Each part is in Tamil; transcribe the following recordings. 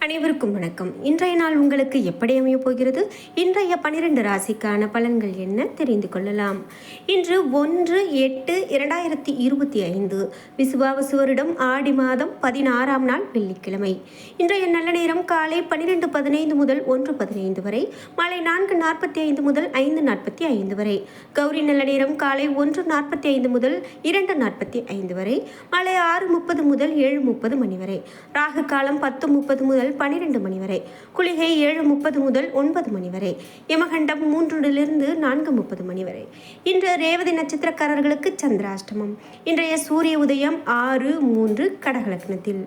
அனைவருக்கும் வணக்கம். இன்றைய நாள் உங்களுக்கு எப்படி அமையப் போகிறது? இன்றைய பனிரெண்டு ராசிக்கான பலன்கள் என்ன? தெரிந்து கொள்ளலாம். இன்று ஒன்று எட்டு இரண்டாயிரத்தி இருபத்தி ஐந்து விசுவாவசு வருடம் ஆடி மாதம் பதினாறாம் நாள் வெள்ளிக்கிழமை. இன்றைய நல்ல நேரம் காலை பன்னிரெண்டு பதினைந்து முதல் ஒன்று பதினைந்து வரை மாலை நான்கு நாற்பத்தி ஐந்து முதல் ஐந்து நாற்பத்தி ஐந்து வரை கௌரி நல்ல நேரம் காலை ஒன்று நாற்பத்தி ஐந்து முதல் இரண்டு நாற்பத்தி ஐந்து வரை மாலை ஆறு முப்பது முதல் ஏழு முப்பது மணி வரை ராகு காலம் பத்து முப்பது முதல் பனிரெண்டு மணி வரை. குளிகை ஏழு முப்பது முதல் ஒன்பது மணி வரை. யமகண்டம் மூன்றிலிருந்து நான்கு முப்பது மணி வரை. இன்று ரேவதி நட்சத்திரக்காரர்களுக்கு சந்திராஷ்டமம். இன்றைய சூரிய உதயம் ஆறு மூன்று கடகலக்னத்தில்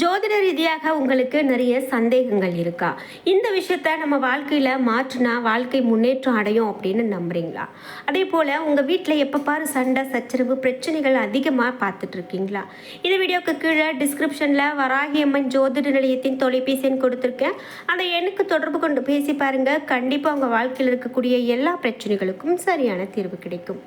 ஜோதிட ரீதியாக உங்களுக்கு நிறைய சந்தேகங்கள் இருக்கா? இந்த விஷயத்த நம்ம வாழ்க்கையில் மாற்றினா வாழ்க்கை முன்னேற்றம் அடையும் அப்படின்னு நம்புறீங்களா? அதே போல் உங்கள் வீட்டில் எப்போ பாரு சண்டை சச்சரவு பிரச்சனைகள் அதிகமாக பார்த்துட்டு இருக்கீங்களா இந்த வீடியோக்கு கீழே டிஸ்கிரிப்ஷனில் வராகி அம்மன் ஜோதிட நிலையத்தின் தொலைபேசி எண் கொடுத்துருக்கேன். அந்த எண்ணுக்கு தொடர்பு கொண்டு பேசி பாருங்கள் கண்டிப்பாக உங்கள் வாழ்க்கையில் இருக்கக்கூடிய எல்லா பிரச்சனைகளுக்கும் சரியான தீர்வு கிடைக்கும்.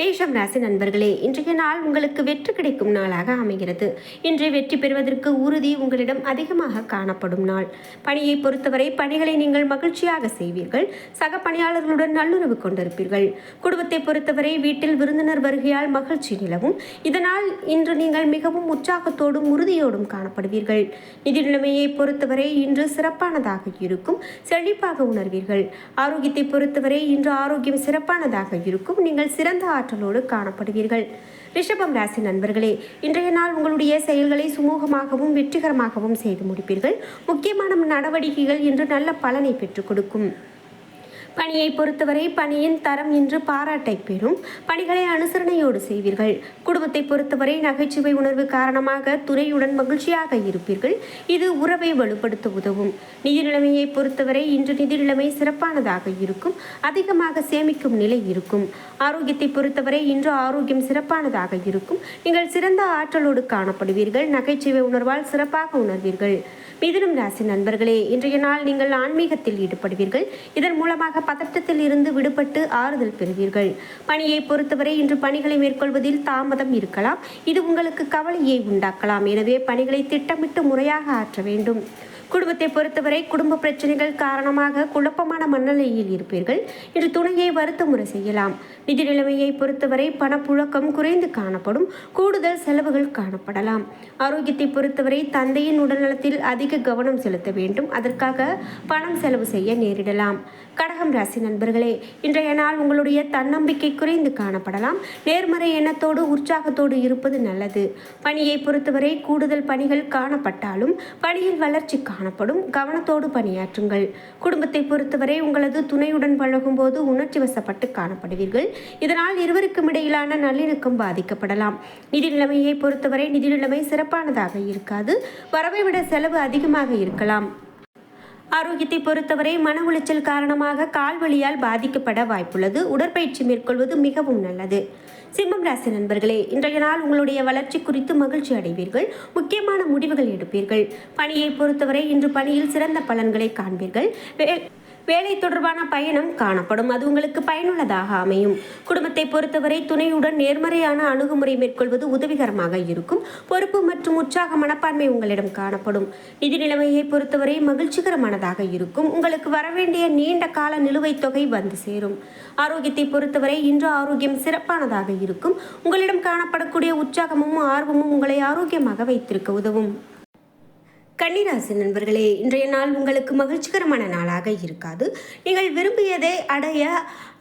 மேஷம் ராசி நண்பர்களே இன்றைய நாள் உங்களுக்கு வெற்றி கிடைக்கும் நாளாக அமைகிறது. இன்று வெற்றி பெறுவதற்கு உறுதி உங்களிடம் அதிகமாக காணப்படும் நாள். பணியை பொறுத்தவரை பணிகளை நீங்கள் மகிழ்ச்சியாக செய்வீர்கள். சக பணியாளர்களுடன் நல்லுறவு கொண்டிருப்பீர்கள். குடும்பத்தை பொறுத்தவரை வீட்டில் விருந்தினர் வருகையால் மகிழ்ச்சி நிலவும். இதனால் இன்று நீங்கள் மிகவும் உற்சாகத்தோடும் உறுதியோடும் காணப்படுவீர்கள். நிதி நிலைமையை பொறுத்தவரை இன்று சிறப்பானதாக இருக்கும். செழிப்பாக உணர்வீர்கள். ஆரோக்கியத்தை பொறுத்தவரை இன்று ஆரோக்கியம் சிறப்பானதாக இருக்கும். நீங்கள் சிறந்த ஆற்றலோடு காணப்படுவீர்கள். ரிஷபம் ராசி நண்பர்களே இன்றைய நாள் உங்களுடைய செயல்களை சுமூகமாகவும் வெற்றிகரமாகவும் செய்து முடிப்பீர்கள். முக்கியமான நடவடிக்கைகள் இன்று நல்ல பலனை பெற்றுக் கொடுக்கும். பணியை பொறுத்தவரை பணியின் தரம் இன்று பாராட்டை பெறும். பணிகளை அனுசரணையோடு செய்வீர்கள். குடும்பத்தை பொறுத்தவரை நகைச்சுவை உணர்வு காரணமாக துறையுடன் மகிழ்ச்சியாக இருப்பீர்கள். இது உறவை வலுப்படுத்த உதவும். நிதி நிலைமையை பொறுத்தவரை இன்று நிதி நிலைமை சிறப்பானதாக இருக்கும். அதிகமாக சேமிக்கும் நிலை இருக்கும். ஆரோக்கியத்தை பொறுத்தவரை இன்று ஆரோக்கியம் சிறப்பானதாக இருக்கும். நீங்கள் சிறந்த ஆற்றலோடு காணப்படுவீர்கள். நகைச்சுவை உணர்வால் சிறப்பாக உணர்வீர்கள். மிதுனம் ராசி நண்பர்களே இன்றைய நாள் நீங்கள் ஆன்மீகத்தில் ஈடுபடுவீர்கள். இதன் மூலமாக பதட்டத்தில் இருந்து விடுபட்டு ஆறுதல் பெறுவீர்கள். பணியை பொறுத்தவரை இன்று பணிகளை மேற்கொள்வதில் தாமதம் இருக்கலாம். இது உங்களுக்கு கவலையை உண்டாக்கலாம். எனவே பணிகளை திட்டமிட்டு முறையாக ஆற்ற வேண்டும். குடும்பத்தை பொறுத்தவரை குடும்ப பிரச்சனைகள் காரணமாக குழப்பமான மனநிலையில் இருப்பீர்கள். இன்று துணையை வருத்தமுறை செய்யலாம். நிதி நிலைமையை பொறுத்தவரை பணப்புழக்கம் குறைந்து காணப்படும். கூடுதல் செலவுகள் காணப்படலாம். ஆரோக்கியத்தை பொறுத்தவரை தந்தையின் உடல்நலத்தில் அதிக கவனம் செலுத்த வேண்டும். அதற்காக பணம் செலவு செய்ய நேரிடலாம். கடகம் ராசி நண்பர்களே இன்றைய நாள் உங்களுடைய தன்னம்பிக்கை குறைந்து காணப்படலாம். நேர்மறை எண்ணத்தோடு உற்சாகத்தோடு இருப்பது நல்லது. பணியை பொறுத்தவரை கூடுதல் பணிகள் காணப்பட்டாலும் பணியில் வளர்ச்சி காணப்படும் கவனத்தோடு பணியாற்றுங்கள். குடும்பத்தை பொறுத்தவரை உங்களது துணையுடன் பழகும்போது உணர்ச்சி வசப்பட்டு காணப்படுவீர்கள். இதனால் இருவருக்கும் இடையிலான நல்லிணக்கம் பாதிக்கப்படலாம். நிதி நிலைமையை பொறுத்தவரை நிதி நிலைமை சிறப்பானதாக இருக்காது. வரவை விட செலவு அதிகமாக இருக்கலாம். ஆரோக்கியத்தை பொறுத்தவரை மன உளைச்சல் காரணமாக கால்வலியால் பாதிக்கப்பட வாய்ப்புள்ளது. உடற்பயிற்சி மேற்கொள்வது மிகவும் நல்லது. சிம்மம் ராசி நண்பர்களே இன்றைய நாள் உங்களுடைய வளர்ச்சி குறித்து மகிழ்ச்சி அடைவீர்கள். முக்கியமான முடிவுகள் எடுப்பீர்கள். பணியை பொறுத்தவரை இன்று பணியில் சிறந்த பலன்களை காண்பீர்கள். வே- வேலை தொடர்பான பயணம் காணப்படும். அது உங்களுக்கு பயனுள்ளதாக அமையும். குடும்பத்தை பொறுத்தவரை துணையுடன் நேர்மறையான அணுகுமுறை மேற்கொள்வது உதவிகரமாக இருக்கும். பொறுப்பு மற்றும் உற்சாக மனப்பான்மை உங்களிடம் காணப்படும். நிதி நிலைமையை பொறுத்தவரை மகிழ்ச்சிகரமானதாக இருக்கும். உங்களுக்கு வரவேண்டிய நீண்ட கால நிலுவைத் தொகை வந்து சேரும். ஆரோக்கியத்தை பொறுத்தவரை இன்று ஆரோக்கியம் சிறப்பானதாக இருக்கும். உங்களிடம் காணப்படக்கூடிய உற்சாகமும் ஆர்வமும் உங்களை ஆரோக்கியமாக வைத்திருக்க உதவும். கன்னிராசி நண்பர்களே இன்றைய நாள் உங்களுக்கு மகிழ்ச்சிகரமான நாளாக இருக்காது. நீங்கள் விரும்பியதை அடைய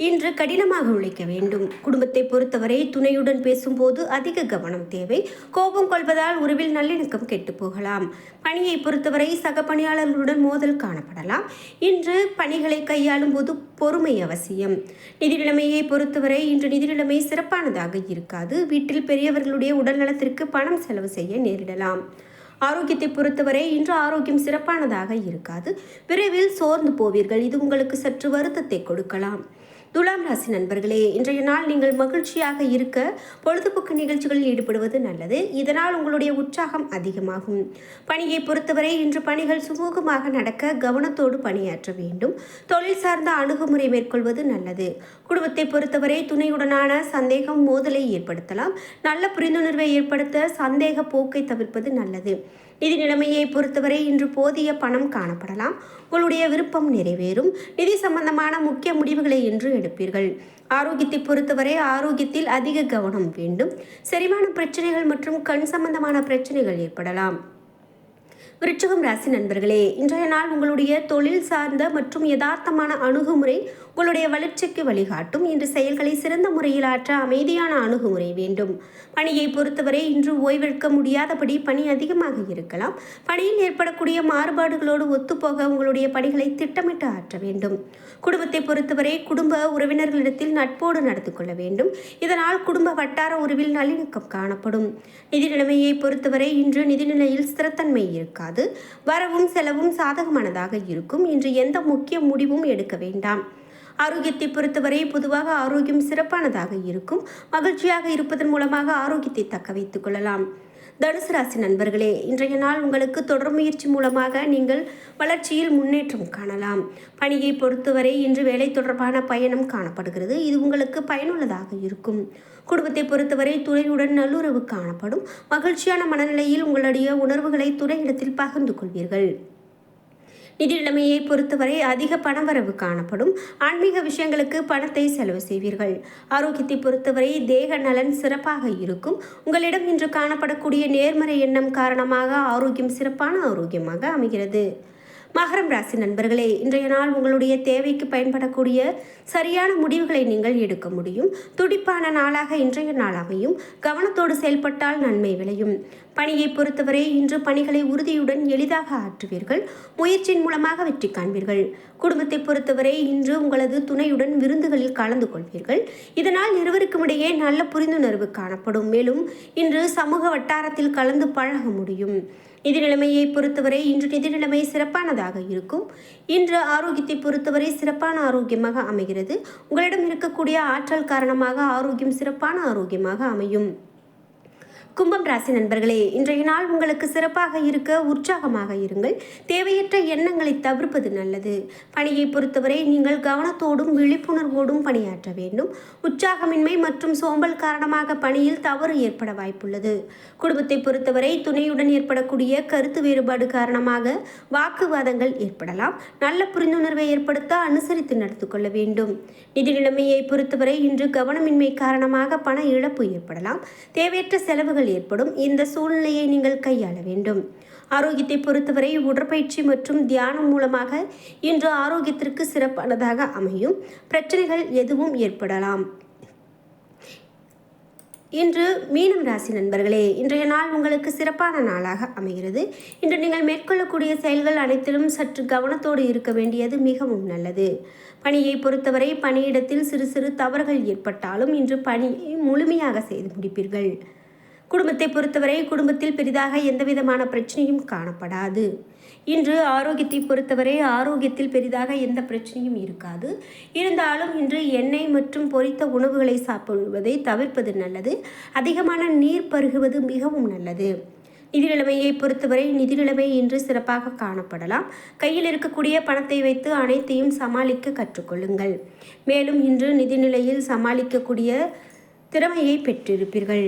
இன்று கடினமாக உழைக்க வேண்டும். குடும்பத்தை பொறுத்தவரை துணையுடன் பேசும்போது அதிக கவனம் தேவை. கோபம் கொள்வதால் உறவில் நல்லிணக்கம் கெட்டு போகலாம். பணியை பொறுத்தவரை சக பணியாளர்களுடன் மோதல் காணப்படலாம். இன்று பணிகளை கையாளும் போது பொறுமை அவசியம். நிதி நிலைமையை பொறுத்தவரை இன்று நிதி நிலைமை சிறப்பானதாக இருக்காது. வீட்டில் பெரியவர்களுடைய உடல்நலத்திற்கு பணம் செலவு செய்ய நேரிடலாம். ஆரோக்கியத்தை பொறுத்தவரை இன்று ஆரோக்கியம் சிறப்பானதாக இருக்காது. விரைவில் சோர்ந்து போவீர்கள். இது உங்களுக்கு சற்று வருத்தத்தை கொடுக்கலாம். துலாம் ராசி நண்பர்களே இன்றைய நாள் நீங்கள் மகிழ்ச்சியாக இருக்க பொழுதுபோக்கு நிகழ்ச்சிகளில் ஈடுபடுவது நல்லது. இதனால் உங்களுடைய உற்சாகம் அதிகமாகும். பணியை பொறுத்தவரை இன்று பணிகள் சுமூகமாக நடக்க கவனத்தோடு பணியாற்ற வேண்டும். தொழில் சார்ந்த அணுகுமுறை மேற்கொள்வது நல்லது. குடும்பத்தை பொறுத்தவரை துணையுடனான சந்தேகம் மோதலை ஏற்படுத்தலாம். நல்ல புரிந்துணர்வை ஏற்படுத்த சந்தேக போக்கை தவிர்ப்பது நல்லது. நிதி நிலைமையை பொறுத்தவரை இன்று போதிய பணம் காணப்படலாம். உங்களுடைய விருப்பம் நிறைவேறும். நிதி சம்பந்தமான முக்கிய முடிவுகளை இன்று எடுப்பீர்கள். ஆரோக்கியத்தை பொறுத்தவரை ஆரோக்கியத்தில் அதிக கவனம் வேண்டும். செரிமான பிரச்சனைகள் மற்றும் கண் சம்பந்தமான பிரச்சனைகள் ஏற்படலாம். விருச்சகம் ராசி நண்பர்களே இன்றைய நாள் உங்களுடைய தொழில் சார்ந்த மற்றும் யதார்த்தமான அணுகுமுறை உங்களுடைய வளர்ச்சிக்கு வழிகாட்டும். இன்று செயல்களை சிறந்த முறையில் ஆற்ற அமைதியான அணுகுமுறை வேண்டும். பணியை பொறுத்தவரை இன்று ஓய்வெடுக்க முடியாதபடி பணி அதிகமாக இருக்கலாம். பணியில் ஏற்படக்கூடிய மாறுபாடுகளோடு ஒத்துப்போக உங்களுடைய பணிகளை திட்டமிட்டு ஆற்ற வேண்டும். குடும்பத்தை பொறுத்தவரை குடும்ப உறவினர்களிடத்தில் நட்போடு நடந்து கொள்ள வேண்டும். இதனால் குடும்ப வட்டார உறவில் நல்லிணக்கம் காணப்படும். நிதி நிலைமையை பொறுத்தவரை இன்று நிதிநிலையில் ஸ்திரத்தன்மை இருக்காது. வரவும் செலவும் சாதகமானதாக இருக்கும். இன்று எந்த முக்கிய முடிவும் எடுக்க வேண்டாம். ஆரோக்கியத்தை பொறுத்தவரை பொதுவாக ஆரோக்கியம் சிறப்பானதாக இருக்கும். மகிழ்ச்சியாக இருப்பதன் மூலமாக ஆரோக்கியத்தை தக்க வைத்துக் கொள்ளலாம். தனுசு ராசி நண்பர்களே இன்றைய நாள் உங்களுக்கு தொடர் முயற்சி மூலமாக நீங்கள் வளர்ச்சியில் முன்னேற்றம் காணலாம். பணியை பொறுத்தவரை இன்று வேலை தொடர்பான பயணம் காணப்படுகிறது. இது உங்களுக்கு பயனுள்ளதாக இருக்கும். குடும்பத்தை பொறுத்தவரை துணையுடன் நல்லுறவு காணப்படும். மகிழ்ச்சியான மனநிலையில் உங்களுடைய உணர்வுகளை துறையிடத்தில் பகிர்ந்து கொள்வீர்கள். நிதி நிலைமையை பொறுத்தவரை அதிக பணவரவு காணப்படும். ஆன்மீக விஷயங்களுக்கு பணத்தை செலவு செய்வீர்கள். ஆரோக்கியத்தை பொறுத்தவரை தேக நலன் சிறப்பாக இருக்கும். உங்களிடம் இன்று காணப்படக்கூடிய நேர்மறை எண்ணம் காரணமாக ஆரோக்கியம் சிறப்பான ஆரோக்கியமாக அமைகிறது. மகரம் ராசி நண்பர்களே இன்றைய நாள் உங்களுடைய தேவைக்கு பயன்படக்கூடிய சரியான முடிவுகளை நீங்கள் எடுக்க முடியும். துடிப்பான நாளாக இன்றைய நாள் அமையும். கவனத்தோடு செயல்பட்டால் நன்மை விளையும். பணியை பொறுத்தவரை இன்று பணிகளை உறுதியுடன் எளிதாக ஆற்றுவீர்கள். முயற்சியின் மூலமாக வெற்றி காண்பீர்கள். குடும்பத்தை பொறுத்தவரை இன்று உங்களது துணையுடன் விருந்துகளில் கலந்து கொள்வீர்கள். இதனால் இருவருக்கும் இடையே நல்ல புரிந்துணர்வு காணப்படும். மேலும் இன்று சமூக வட்டாரத்தில் கலந்து பழக முடியும். நிதி நிலைமையை பொறுத்தவரை இன்று நிதி நிலைமை சிறப்பானதாக இருக்கும். இன்று ஆரோக்கியத்தை பொறுத்தவரை சிறப்பான ஆரோக்கியமாக அமைகிறது. உங்களிடம் இருக்கக்கூடிய ஆற்றல் காரணமாக ஆரோக்கியம் சிறப்பான ஆரோக்கியமாக அமையும். கும்பம் ராசி நண்பர்களே இன்றைய நாள் உங்களுக்கு சிறப்பாக இருக்க உற்சாகமாக இருங்கள். தேவையற்ற எண்ணங்களை தவிர்ப்பது நல்லது. பணியை பொறுத்தவரை நீங்கள் கவனத்தோடும் விழிப்புணர்வோடும் பணியாற்ற வேண்டும். உற்சாகமின்மை மற்றும் சோம்பல் காரணமாக பணியில் தவறு ஏற்பட வாய்ப்புள்ளது. குடும்பத்தை பொறுத்தவரை துணையுடன் ஏற்படக்கூடிய கருத்து வேறுபாடு காரணமாக வாக்குவாதங்கள் ஏற்படலாம். நல்ல புரிந்துணர்வை ஏற்படுத்த அனுசரித்து நடந்து கொள்ள வேண்டும். நிதி நிலைமையை பொறுத்தவரை இன்று கவனமின்மை காரணமாக பண இழப்பு ஏற்படலாம். தேவையற்ற செலவுகள் ஏற்படும். இந்த சூழ்நிலையை நீங்கள் கையாள வேண்டும். ஆரோக்கியத்தை பொறுத்தவரை உடற்பயிற்சி மற்றும் தியானம் மூலமாக இன்று ஆரோக்கியத்திற்கு சிறப்பானதாக அமையும். பிரச்சனைகள் எதுவும் ஏற்படலாம். இன்று மீனம் ராசி நண்பர்களே இன்றைய நாள் உங்களுக்கு சிறப்பான நாளாக அமைகிறது. இன்று நீங்கள் மேற்கொள்ளக்கூடிய செயல்கள் அனைத்திலும் சற்று கவனத்தோடு இருக்க வேண்டியது மிகவும் நல்லது. பணியை பொறுத்தவரை பணியிடத்தில் சிறு சிறு தவறுகள் ஏற்பட்டாலும் இன்று பணியை முழுமையாக செய்து முடிப்பீர்கள். குடும்பத்தை பொறுத்தவரை குடும்பத்தில் பெரிதாக எந்தவிதமான பிரச்சனையும் காணப்படாது. இன்று ஆரோக்கியத்தை பொறுத்தவரை ஆரோக்கியத்தில் பெரிதாக எந்த பிரச்சனையும் இருக்காது. இருந்தாலும் இன்று எண்ணெய் மற்றும் பொரித்த உணவுகளை சாப்பிடுவதை தவிர்ப்பது நல்லது. அதிகமான நீர் பருகுவது மிகவும் நல்லது. நிதி நிலைமையை பொறுத்தவரை நிதி நிலைமை இன்று சிறப்பாக காணப்படலாம். கையில் இருக்கக்கூடிய பணத்தை வைத்து அனைத்தையும் சமாளிக்க கற்றுக்கொள்ளுங்கள். மேலும் இன்று நிதிநிலையில் சமாளிக்கக்கூடிய திறமையை பெற்றிருப்பீர்கள்.